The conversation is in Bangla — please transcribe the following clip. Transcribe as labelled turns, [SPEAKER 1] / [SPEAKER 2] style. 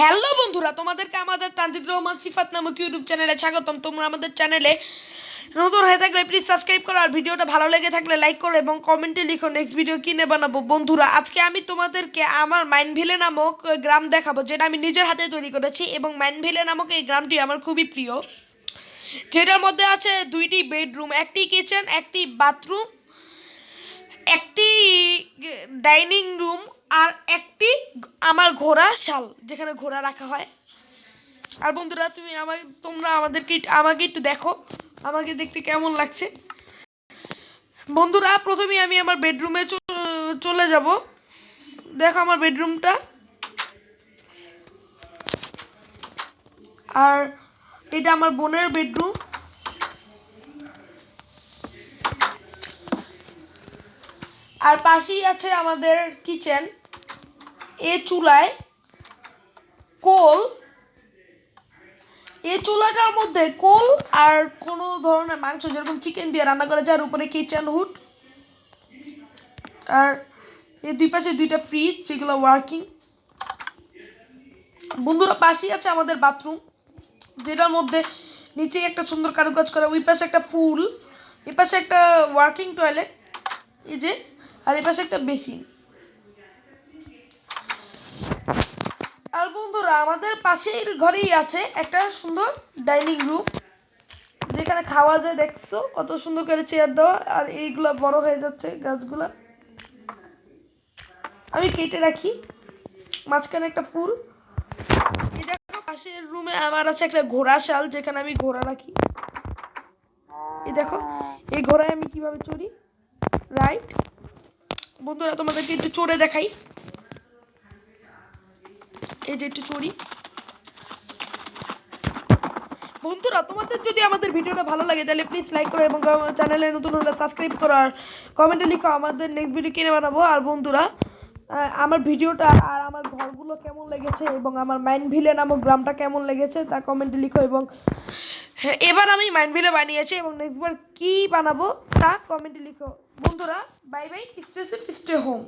[SPEAKER 1] হ্যালো বন্ধুরা, তোমাদেরকে আমাদের তানজিদ রহমান সিফাত নামক ইউটিউব চ্যানেলে স্বাগতম। তোমরা আমাদের চ্যানেলে নতুন হয়ে থাকলে প্লিজ সাবস্ক্রাইব করো আর ভিডিওটা ভালো লেগে থাকলে লাইক করো এবং কমেন্টে লিখো নেক্সট ভিডিও কিনে বানাবো। বন্ধুরা, আজকে আমি তোমাদেরকে আমার মাইনভিলে নামক গ্রাম দেখাবো, যেটা আমি নিজের হাতে তৈরি করেছি এবং মাইনভিলে নামক এই গ্রামটি আমার খুবই প্রিয়। যেটার মধ্যে আছে দুইটি বেডরুম একটি কিচেন একটি বাথরুম একটি ডাইনিং রুম আর একটি আমার ঘোড়া শাল, যেখানে ঘোড়া রাখা হয়। আর বন্ধুরা, তুমি আমাকে তোমরা আমাদেরকে আমাকে একটু দেখো, আমাকে দেখতে কেমন লাগছে। বন্ধুরা প্রথমে আমি আমার বেডরুমে চলে যাব। দেখো আমার বেডরুমটা। আর এটা আমার বোনের বেডরুম। আর পাশেই আছে আমাদের কিচেন। এ চুলায় কোল এই চুলাটার মধ্যে কোল আর কোনো ধরনের মাংস, যেরকম চিকেন দিয়ে রান্না করা যায় উপরে কিচেন হুড আর এই দুই পাশে দুইটা ফ্রিজ যেগুলো ওয়ার্কিং বন্ধুরা, পাশেই আছে আমাদের বাথরুম যেটার মধ্যে নিচে একটা সুন্দর কারুকাজ করা, ওই পাশে একটা ফুল এই পাশে একটা ওয়ার্কিং টয়লেট এই যে, আর এই পাশে একটা বেসিন বন্ধুরা, আমাদের পাশের ঘরেই আছে একটা সুন্দর ডাইনিং রুম। যেখানে খাওয়া যায়, দেখছ? কত সুন্দর করে চেয়ার দেওয়া, আর এইগুলা বড় হয়ে যাচ্ছে গাছগুলা। আমি কেটে রাখি, মাঝখানে একটা ফুল। পাশের রুমে আমার আছে একটা ঘোড়া শাল, যেখানে আমি ঘোড়া রাখি। এই দেখো, এই ঘোড়ায় আমি কীভাবে চড়ি? রাইট বন্ধুরা, তোমাদেরকে একটু চড়ে দেখাই। এই যে একটু চড়ি বন্ধুরা তোমাদের যদি আমাদের ভিডিওটা ভালো লাগে তাহলে প্লিজ লাইক করো এবং চ্যানেলে নতুন হলে সাবস্ক্রাইব করো আর কমেন্টে লিখো আমাদের নেক্সট ভিডিও কিনে বানাবো। আর বন্ধুরা আমার ভিডিওটা আর আমার ঘরগুলো কেমন লেগেছে এবং আমার মাইনভিলে নামক গ্রামটা কেমন লেগেছে তা কমেন্টে লিখো এবং হ্যাঁ, এবার আমি মাইনভিলে বানিয়েছি এবং নেক্সট বার কী বানাবো তা কমেন্টে লিখো। বন্ধুরা bye bye stay safe stay home